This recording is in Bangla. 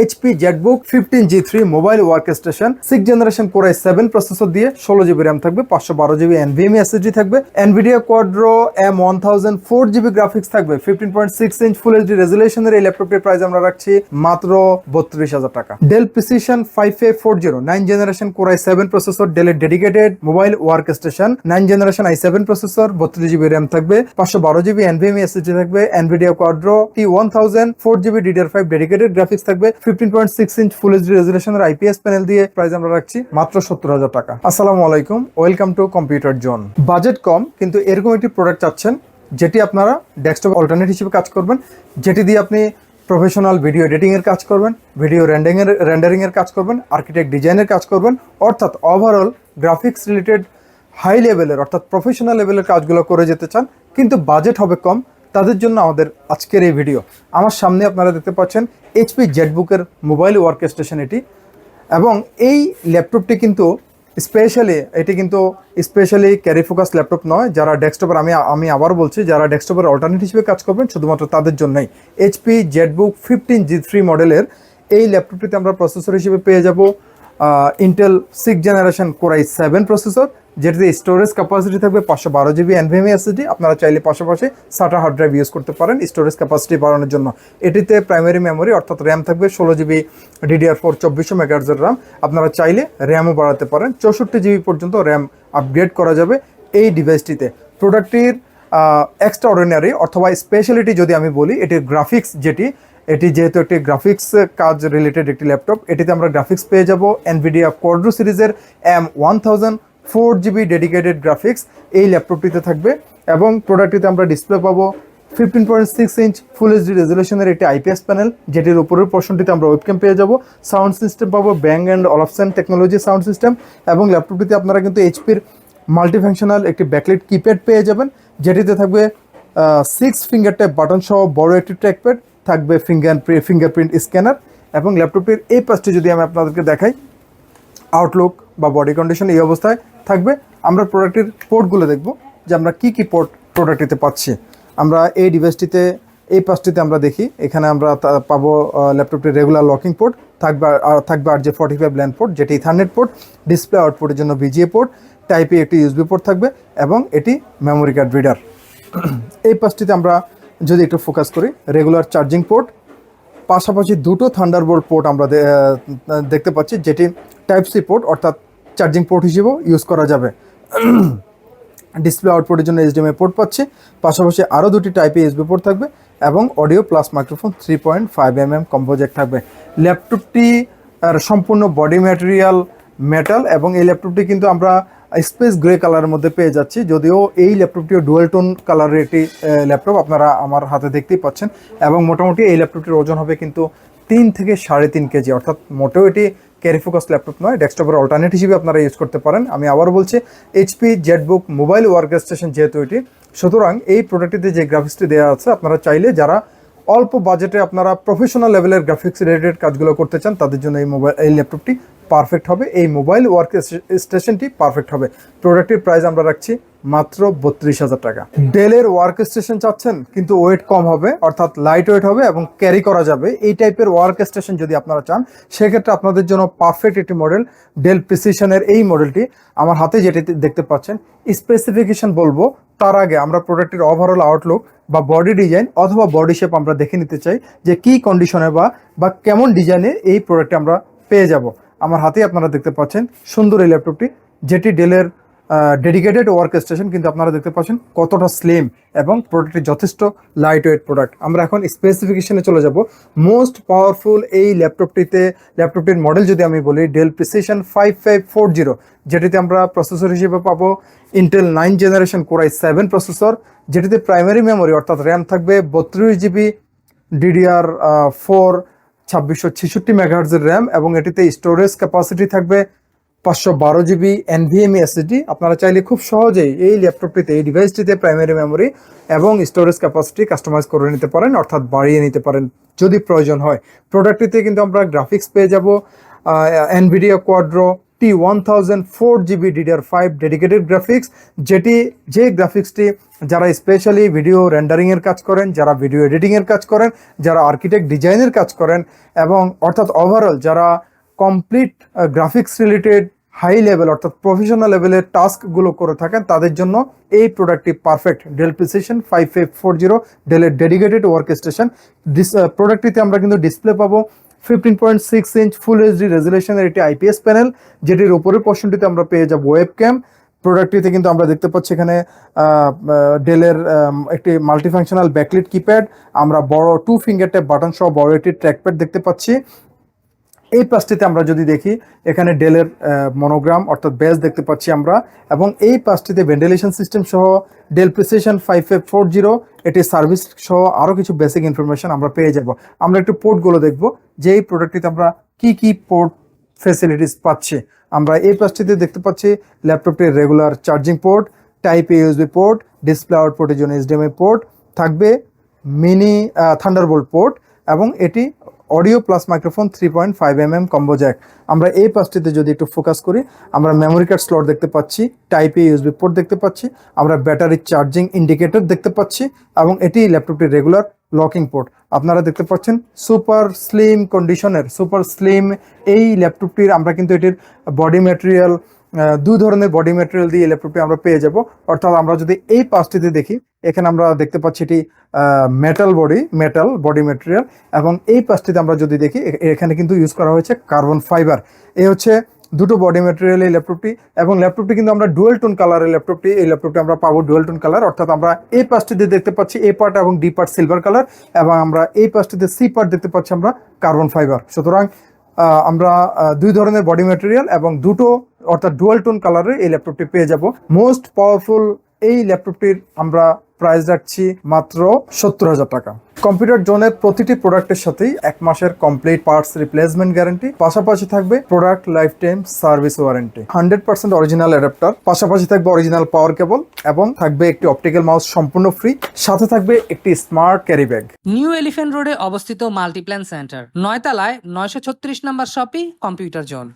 HP ZBook fifteen G three mobile workstation six generation core seven processor দিয়ে ষোলো জিবি র্যাম থাকবে, পাঁচশো বারো জিবি এনভিএমই এসএসডি থাকবে Nvidia Quadro M one thousand four GB graphics থাকবে fifteen point six inch full HD রেজুলেশনের এই ল্যাপটপটির প্রাইস আমরা রাখছি মাত্র বত্রিশ হাজার টাকা। Dell Precision five A four zero nine generation core I seven processor ডেলের dedicated mobile work station nine generation I seven processor বত্রিশ জিবি র্যাম থাকবে, পাঁচশো বারো জিবি এনভিএমই এসএসডি থাকবে Nvidia Quadro T one thousand four GB DDR five dedicated graphics থাকবে fifteen point six inch full HD রেজুলেশনের IPS panel দিয়ে প্রাইস আমরা রাখছি মাত্র সত্তর হাজার টাকা। আসসালামু আলাইকুম welcome to computer zone budget কম, কিন্তু এরকম একটি প্রোডাক্ট চাচ্ছেন, যেটি আপনারা ডেস্কটপ অল্টারনেট হিসেবে কাজ করবেন, যেটি দিয়ে আপনি প্রফেশনাল ভিডিও এডিটিং এর কাজ করবেন ভিডিও রেন্ডারিং এর কাজ করবেন আর্কিটেক্ট ডিজাইনের কাজ করবেন, অর্থাৎ ওভারঅল গ্রাফিক্স রিলেটেড হাই লেভেলের অর্থাৎ প্রফেশনাল লেভেলের কাজগুলো করে যেতে চান, কিন্তু বাজেট হবে কম তাদের জন্য আমাদের আজকের এই ভিডিও। আমার সামনে আপনারা দেখতে পাচ্ছেন এইচপি জেটবুকের মোবাইল ওয়ার্ক স্টেশন এটি। এবং এই ল্যাপটপটি কিন্তু স্পেশালি এটি কিন্তু স্পেশালি ক্যারি ফোকাস ল্যাপটপ নয়, যারা ডেস্কটপের আমি আমি আবার বলছি, যারা ডেস্কটপের অল্টারনেট হিসেবে কাজ করবেন, শুধুমাত্র তাদের জন্যই। HP ZBook fifteen G three মডেলের এই ল্যাপটপটিতে আমরা প্রসেসর হিসেবে পেয়ে যাব। Intel six generation core i seven processor যেটিতে স্টোরেজ ক্যাপাসিটি থাকবে পাঁচশো বারো জিবি এনভিএমই এসএসডি আপনারা চাইলে পাশাপাশি সাটা হার্ড ড্রাইভ ইউজ করতে পারেন স্টোরেজ ক্যাপাসিটি বাড়ানোর জন্য। এটিতে প্রাইমারি মেমোরি অর্থাৎ র্যাম থাকবে ষোলো জিবি ডিডিআর ফোর চব্বিশশো মেগাহার্জের র্যাম আপনারা চাইলে র্যামও বাড়াতে পারেন। চৌষট্টি জিবি পর্যন্ত র্যাম আপগ্রেড করা যাবে এই ডিভাইসটিতে প্রোডাক্টটির এক্সট্রা অর্ডিনারি অথবা স্পেশালিটি যদি আমি বলি, এটির গ্রাফিক্স যেটি এটি যেহেতু একটি গ্রাফিক্স কাজ রিলেটেড একটি ল্যাপটপ এটিতে আমরা গ্রাফিক্স পেয়ে যাব এনভিডিয়া কোয়াড্রো সিরিজের M one thousand four GB dedicated graphics এই ল্যাপটপটিতে থাকবে এবং প্রোডাক্টটিতে আমরা ডিসপ্লে পাবো fifteen point six inch full HD রেজুলেশনের একটি আইপিএস প্যানেল যেটির উপরের পোর্শনটিতে আমরা ওয়েবক্যাম পেয়ে যাব। সাউন্ড সিস্টেম পাবো Bang and Olufsen technology sound system এবং ল্যাপটপটিতে আপনারা কিন্তু এইচপির মাল্টিফাংশনাল একটি ব্যাকলেট কিপ্যাড পেয়ে যাবেন, যেটিতে থাকবে সিক্স ফিঙ্গার টাইপ বাটন সহ বড় একটি ট্র্যাকপ্যাড থাকবে ফিঙ্গার ফিঙ্গারপ্রিন্ট স্ক্যানার এবং ল্যাপটপটির এই পাশটি যদি আমি আপনাদেরকে দেখাই আউটলুক বা বডি কন্ডিশন এই অবস্থায় থাকবে। আমরা প্রোডাক্টের পোর্টগুলো দেখব যে আমরা কি কি পোর্ট প্রোডাক্টটিতে পাচ্ছি। আমরা এই ডিভাইসটিতে এই পাশটিতে আমরা দেখি, এখানে আমরা পাবো ল্যাপটপটির রেগুলার লকিং পোর্ট থাকবে আর- থাকবে আর যে ফর্টি ফাইভ ল্যান্ড পোর্ট যেটি ইথারনেট পোর্ট ডিসপ্লে আউটপুটের জন্য ভিজিএ পোর্ট টাইপে একটি ইউএসবি পোর্ট থাকবে এবং এটি মেমোরি কার্ড রিডার এই পাশটিতে আমরা যদি একটু ফোকাস করি রেগুলার চার্জিং পোর্ট পাশাপাশি দুটো থান্ডারবোল্ট পোর্ট আমরা দেখতে পাচ্ছি, যেটি টাইপ সি পোর্ট অর্থাৎ চার্জিং পোর্ট হিসেবেও ইউজ করা যাবে। ডিসপ্লে আউটপুটের জন্য এইচডিএমআই পোর্ট পাচ্ছি, পাশাপাশি আরও দুটি টাইপে ইউএসবি পোর্ট থাকবে এবং audio plus microphone three point five M M combo jack থাকবে। ল্যাপটপটি সম্পূর্ণ বডি ম্যাটেরিয়াল মেটাল এবং এই ল্যাপটপটি কিন্তু আমরা স্পেস গ্রে কালারের মধ্যে পেয়ে যাচ্ছি। যদিও এই ল্যাপটপটিও ডুয়েল টোন কালারের একটি ল্যাপটপ আপনারা আমার হাতে দেখতেই পাচ্ছেন। এবং মোটামুটি এই ল্যাপটপটির ওজন হবে কিন্তু তিন থেকে সাড়ে তিন কেজি। অর্থাৎ মোটেও এটি ক্যারি ফোকাস ল্যাপটপ নয়, ডেস্কটপের অল্টারনেট হিসেবে আপনারা ইউজ করতে পারেন। আমি আবার বলছি HP ZBook mobile work station যেহেতু এটি, সুতরাং এই প্রোডাক্টটিতে যে গ্রাফিক্সটি দেওয়া আছে, আপনারা চাইলে যারা অল্প বাজেটে আপনারা প্রফেশনাল লেভেলের গ্রাফিক্স রিলেটেড কাজগুলো করতে চান, তাদের জন্য এই মোবাইল এই ল্যাপটপটি পারফেক্ট হবে, এই মোবাইল ওয়ার্ক স্টেশনটি পারফেক্ট হবে। প্রোডাক্টের প্রাইস আমরা রাখছি মাত্র বত্রিশ হাজার টাকা। ডেলের ওয়ার্ক স্টেশন চাচ্ছেন, কিন্তু ওয়েট কম হবে, অর্থাৎ লাইট ওয়েট হবে এবং ক্যারি করা যাবে। এই টাইপের ওয়ার্ক স্টেশন যদি আপনারা চান, সেক্ষেত্রে আপনাদের জন্য পারফেক্ট একটি মডেল ডেল প্রিসিশনের এই মডেলটি আমার হাতে যেটি দেখতে পাচ্ছেন স্পেসিফিকেশন বলব, তার আগে আমরা প্রোডাক্টের ওভারঅল আউটলুক বা বডি ডিজাইন অথবা বডি শেপ আমরা দেখে নিতে চাই যে কি কন্ডিশনে বা বা কেমন ডিজাইনে এই প্রোডাক্টটি আমরা পেয়ে যাব। আমার হাতেই আপনারা দেখতে পাচ্ছেন সুন্দর এই ল্যাপটপটি, যেটি ডেলের ডেডিকেটেড ওয়ার্ক স্টেশন কিন্তু আপনারা দেখতে পাচ্ছেন কতটা স্লিম এবং প্রোডাক্টটি যথেষ্ট লাইট ওয়েট প্রোডাক্ট আমরা এখন স্পেসিফিকেশনে চলে যাব। মোস্ট পাওয়ারফুল এই ল্যাপটপটিতে, ল্যাপটপটির মডেল যদি আমি বলি Dell Precision five five four zero যেটিতে আমরা প্রসেসর হিসেবে পাবো। Intel nine generation core i seven processor যেটিতে প্রাইমারি মেমোরি অর্থাৎ র্যাম থাকবে, বত্রিশ জিবি ডিডিআর ফোর ছাব্বিশশো ছেষট্টি মেগাহার্জের র্যাম এবং এটিতে স্টোরেজ ক্যাপাসিটি থাকবে পাঁচশো বারো জিবি এনভিএমই এসএসডি আপনারা চাইলে খুব সহজেই এই ল্যাপটপটিতে এই ডিভাইসটিতে প্রাইমারি মেমোরি এবং স্টোরেজ ক্যাপাসিটি কাস্টমাইজ করে নিতে পারেন, অর্থাৎ বাড়িয়ে নিতে পারেন, যদি প্রয়োজন হয়। প্রোডাক্টটিতে কিন্তু আমরা গ্রাফিক্স পেয়ে যাব Nvidia Quadro T one thousand four GB DDR five dedicated graphics যেটি, যে গ্রাফিক্সটি যারা স্পেশালি ভিডিও রেন্ডারিংয়ের কাজ করেন, যারা ভিডিও এডিটিংয়ের কাজ করেন, যারা আর্কিটেক্ট ডিজাইনের কাজ করেন, এবং অর্থাৎ ওভারঅল যারা complete graphics related high level অর্থাৎ প্রফেশনাল লেভেলের টাস্কগুলো করে থাকেন, তাদের জন্য এই প্রোডাক্টটি perfect Dell Precision five five four zero ডেলের ডেডিকেটেড ওয়ার্ক স্টেশন ডিস প্রোডাক্টটিতে আমরা কিন্তু ডিসপ্লে পাবো fifteen point six inch full HD রেজুলেশনের একটি আইপিএস প্যানেল যেটির ওপরের পোর্শনটিতে আমরা পেয়ে যাব ওয়েব ক্যাম প্রোডাক্টটিতে কিন্তু আমরা দেখতে পাচ্ছি এখানে ডেলের একটি মাল্টিফাংশনাল ব্যাকলিট কিপ্যাড আমরা বড় টু ফিঙ্গার ট্যাপ বাটন সহ বড় একটি ট্র্যাকপ্যাড দেখতে পাচ্ছি। এই পাশটিতে আমরা যদি দেখি, এখানে ডেলের মনোগ্রাম অর্থাৎ বেস দেখতে পাচ্ছি আমরা, এবং এই পাশটিতে ভেন্টিলেশন সিস্টেম সহ Dell Precision five five four zero এটি সার্ভিস সহ আরও কিছু বেসিক ইনফরমেশন আমরা পেয়ে যাব। আমরা একটু পোর্টগুলো দেখব, যে এই প্রোডাক্টটিতে আমরা কি কি পোর্ট ফেসিলিটিস পাচ্ছি। আমরা এই পাশটিতে দেখতে পাচ্ছি ল্যাপটপটির regular charging port type A USB port display আউটপোর্টের জন্য এইচডিএমআই পোর্ট থাকবে মিনি থান্ডারবোল্ট পোর্ট এবং এটি audio plus microphone three point five M M combo jack. আমরা এই পাশটিতে যদি একটু ফোকাস করি, আমরা মেমোরি কার্ড স্লট দেখতে পাচ্ছি টাইপ এ ইউএসবি পোর্ট দেখতে পাচ্ছি, আমরা ব্যাটারি চার্জিং ইন্ডিকেটর দেখতে পাচ্ছি, এবং এটি ল্যাপটপটি রেগুলার লকিং পোর্ট আপনারা দেখতে পাচ্ছেন সুপার স্লিম কন্ডিশনের সুপার স্লিম এই ল্যাপটপটির আমরা কিন্তু এটির বডি ম্যাটেরিয়াল দুই ধরনের বডি ম্যাটেরিয়াল দিয়ে ল্যাপটপটি আমরা পেয়ে যাব। অর্থাৎ আমরা যদি এই পাশটিতে দেখি, এখানে আমরা দেখতে পাচ্ছি এটি metal body metal body material এবং এই পাশটিতে আমরা যদি দেখি এখানে কিন্তু ইউজ করা হয়েছে কার্বন ফাইবার এই হচ্ছে দুটো বডি ম্যাটেরিয়াল এই ল্যাপটপটি এবং ল্যাপটপটি কিন্তু আমরা ডুয়েল টোন কালারের ল্যাপটপটি এই ল্যাপটপটি আমরা পাবো ডুয়েল টোন কালার অর্থাৎ আমরা এই পাশটিতে দেখতে পাচ্ছি এ পার্ট এবং ডি পার্ট সিলভার কালার এবং আমরা এই পাশটিতে সি পার্ট দেখতে পাচ্ছি আমরা কার্বন ফাইবার সুতরাং আমরা দুই ধরনের বডি ম্যাটেরিয়াল এবং দুটো, অর্থাৎ ডুয়াল টোন কালারের এই ল্যাপটপটি পেয়ে যাব। মোস্ট পাওয়ারফুল এই ল্যাপটপটির আমরা প্রাইস রাখছি মাত্র সত্তর হাজার টাকা। কম্পিউটার জোনের প্রতিটি প্রোডাক্টের সাথেই এক মাসের কমপ্লিট পার্টস রিপ্লেসমেন্ট গ্যারান্টি, পাশাপাশি থাকবে product life time service warranty. Hundred percent original adapter, পাশাপাশি থাকবে অরিজিনাল পাওয়ার কেবল এবং থাকবে একটি অপটিক্যাল মাউস সম্পূর্ণ ফ্রি, সাথে থাকবে একটি smart carry bag. New Elephant রোডে অবস্থিত মাল্টিপ্ল্যান সেন্টার, নয়তলায় নয়শো ছত্রিশ নম্বর শপি কম্পিউটার জোন।